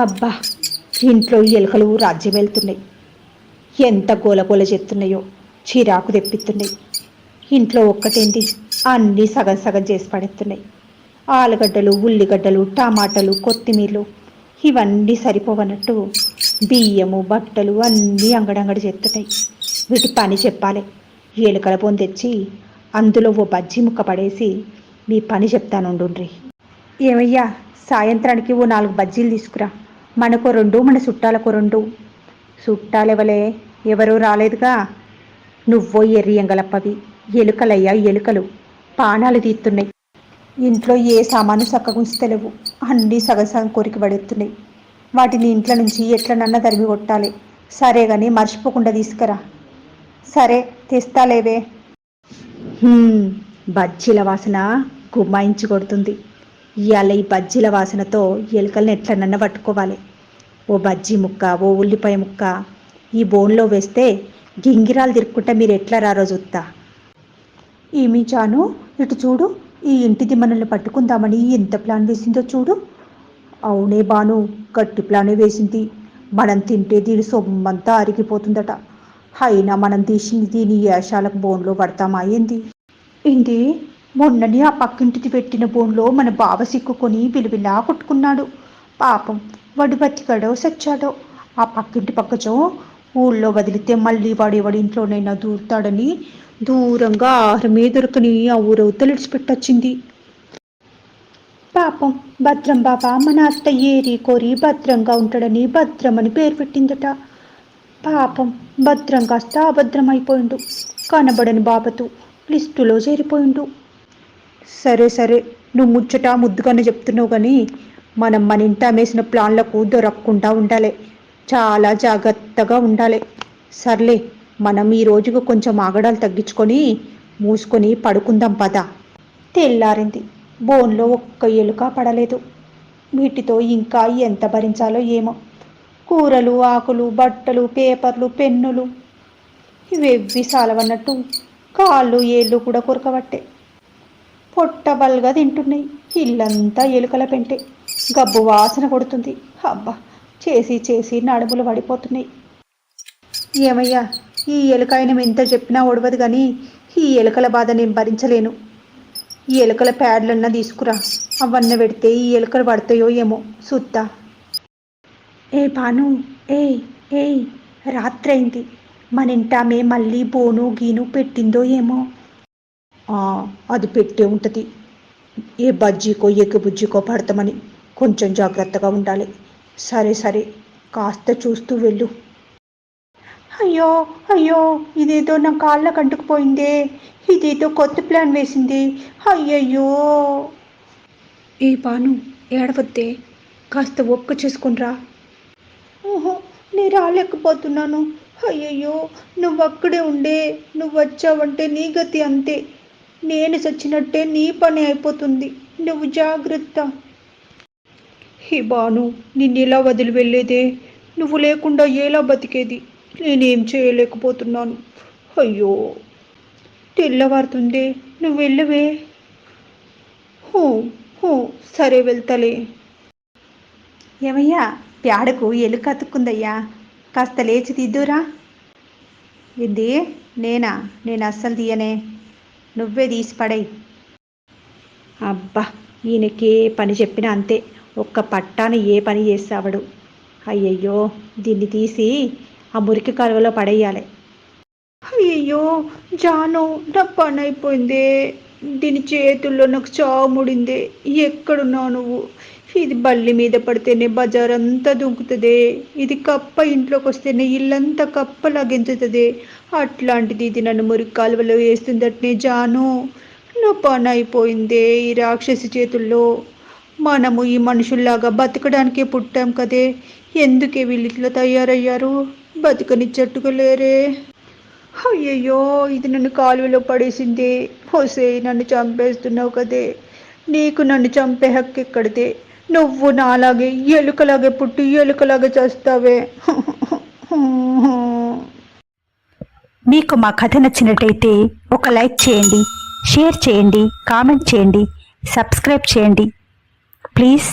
అబ్బా ఇంట్లో ఎలుకలు రాజ్యం వెళ్తున్నాయి. ఎంత గోలగోల చేస్తున్నాయో చిరాకు తెప్పిస్తున్నాయి. ఇంట్లో ఒక్కటేంటి అన్నీ సగం సగం చేసి పడేస్తున్నాయి. ఆలుగడ్డలు ఉల్లిగడ్డలు టమాటాలు కొత్తిమీరలు ఇవన్నీ సరిపోవన్నట్టు బియ్యము బట్టలు అన్నీ అంగడంగడి చేస్తున్నాయి. వీటి పని చెప్పాలి. ఎలుకల పొంది తెచ్చి అందులో ఓ బజ్జి ముక్క పడేసి మీ పని చెప్తానుండ్రి ఏమయ్యా సాయంత్రానికి ఓ నాలుగు బజ్జీలు తీసుకురా. మనకు రెండు మన చుట్టాలకు రెండు. చుట్టాలెవలే? ఎవరూ రాలేదుగా. నువ్వో ఎర్రి ఎంగలప్పవి. ఎలుకలయ్యా ఎలుకలు. పానాలు తీస్తున్నాయి ఇంట్లో ఏ సామాను చక్కగుంచుతలేవు అన్నీ సగసగం కోరిక కొరికి పడేస్తున్నాయి వాటిని ఇంట్లో నుంచి ఎట్లనన్నా తరిమి కొట్టాలి. సరే గాని మర్చిపోకుండా తీసుకురా. సరే తెస్తాలేవే. బజ్జీల వాసన గుమ్మాయించి కొడుతుంది. ఇవాళ ఈ బజ్జీల వాసనతో ఎలుకల్ని ఎట్లనన్న పట్టుకోవాలి. ఓ బజ్జీ ముక్క ఓ ఉల్లిపాయ ముక్క ఈ బోన్లో వేస్తే గింగిరాలు తిరుక్కుంటే మీరు ఎట్లా రారో చూస్తా ఏమి చాను ఇటు చూడు ఈ ఇంటిది మనల్ని పట్టుకుందామని ఎంత ప్లాన్ వేసిందో చూడు. అవునే బాను గట్టి ప్లానే వేసింది. మనం తింటే దీని సొమ్మంతా అరిగిపోతుందట. అయినా మనం తీసింది దీని ఏషాలకు బోన్లో పడతామా ఏంది? ఏంది? మొన్నని ఆ పక్కింటిది పెట్టిన బోన్లో మన బావ సిక్కుకొని బిలిబిలా కొట్టుకున్నాడు. పాపం వాడు బతికాడో సచ్చాడో. ఆ పక్కింటి పక్కచో ఊళ్ళో వదిలితే మళ్ళీ వాడు ఎవడి ఇంట్లోనైనా దూరుతాడని దూరంగా ఆహారమే దొరకని ఆ ఊరవుత విడిచిపెట్టొచ్చింది పాపం భద్రం బావ మన అత్త ఏరి కోరి భద్రంగా ఉంటాడని భద్రం అని పేరు పెట్టిందట. పాపం భద్రం కాస్త అభద్రం అయిపోయిండు. కనబడని బాబతు లిస్టులో చేరిపోయిండు. సరే సరే. నువ్వు ముచ్చట ముద్దుగానే చెప్తున్నావు కానీ మనం మన ఇంట అమ్మేసిన ప్లాన్లకు దొరకకుండా ఉండాలి. చాలా జాగ్రత్తగా ఉండాలి. సర్లే మనం ఈ రోజుకు కొంచెం ఆగడాలు తగ్గించుకొని మూసుకొని పడుకుందాం పద. తెల్లారింది. బోన్లో ఒక్క ఎలుక పడలేదు. వీటితో ఇంకా ఎంత భరించాలో ఏమో. కూరలు ఆకులు బట్టలు పేపర్లు పెన్నులు. ఇవేవి సాలవన్నట్టు కాళ్ళు ఏళ్ళు కూడా కొరకబట్టే. పొట్టబల్గా తింటున్నాయి. ఇల్లంతా ఎలుకల పెంటే గబ్బు వాసన కొడుతుంది. అబ్బా చేసి చేసి నడుములు పడిపోతున్నాయి. ఏమయ్యా ఈ ఎలుకాయనం ఎంత చెప్పినా ఒడవదు కానీ ఈ ఎలుకల బాధ నేను భరించలేను. ఈ ఎలుకల ప్యాడ్లన్నా తీసుకురా. అవన్న పెడితే ఈ ఎలుకలు పడతాయో ఏమో. సుత్తా. ఏ పాను ఏయ్ ఏ రాత్రైంది మన ఇంటామే మళ్ళీ బోను గీను పెట్టిందో ఏమో. అది పెట్టే ఉంటుంది. ఏ బజ్జీకో ఎగ్గు బుజ్జికో పడతామని కొంచెం జాగ్రత్తగా ఉండాలి. సరే సరే కాస్త చూస్తూ వెళ్ళు. అయ్యో అయ్యో ఇదేదో నా కాళ్ళకు అంటుకుపోయిందే ఇదేదో కొత్త ప్లాన్ వేసింది. అయ్యయ్యో. ఈ పాను ఏడవద్దే. కాస్త ఒక్క చేసుకునిరా ఓహో నేను రాలేకపోతున్నాను. అయ్యయ్యో నువ్వు అక్కడే ఉండే. నువ్వు వచ్చావంటే నీ గతి అంతే. నేను చచ్చినట్టే నీ పని అయిపోతుంది. నువ్వు జాగ్రత్త. హే బాను నిన్నెలా వదిలి వెళ్ళేదే? నువ్వు లేకుండా ఎలా బతికేది? నేనేం చేయలేకపోతున్నాను. అయ్యో! తెల్లవారుతుందే నువ్వు వెళ్ళవే. హో హో సరే వెళ్తలే. ఏమయ్యా ప్యాడకు ఎలుక అతుక్కుందయ్యా. కాస్త లేచి తీద్దురా ఏంది? నేనా? నేను అస్సలు తీయనే. నువ్వే తీసి పడై అబ్బా ఈయనకే పని చెప్పినా అంతే. ఒక్క పట్టాన ఏ పని చేస్తావడు అయ్యయ్యో దీన్ని తీసి ఆ మురికి కాలువలో పడేయాలి. అయ్యయ్యో జాను నా పని అయిపోయిందే. దీని చేతుల్లో నాకు చావు ముడిందే. ఎక్కడున్నావు నువ్వు? ఇది బల్లి మీద పడితేనే బజార్ అంతా దుంకుతుంది. ఇది కప్ప ఇంట్లోకి వస్తేనే ఇల్లంతా కప్ప లగించుతుంది అట్లాంటిది ఇది నన్ను మురికి కాలువలో వేస్తుందట్నే జాను నా పని అయిపోయిందే ఈ రాక్షసి చేతుల్లో. మనము ఈ మనుషుల్లాగా బతకడానికే పుట్టాం కదే. ఎందుకే వీళ్ళు ఇట్లా తయారయ్యారు బతకనిచ్చట్టుగా లేరే. అయ్యయ్యో ఇది నన్ను కాలువలో పడేసింది. హోసే నన్ను చంపేస్తున్నావు కదే. నీకు నన్ను చంపే హక్కు ఎక్కడితే నువ్వు నాలాగే ఎలుకలాగే పుట్టి ఎలుకలాగే చేస్తావే. మీకు మా కథ నచ్చినట్టయితే ఒక లైక్ చేయండి షేర్ చేయండి కామెంట్ చేయండి సబ్స్క్రైబ్ చేయండి. ప్లీజ్.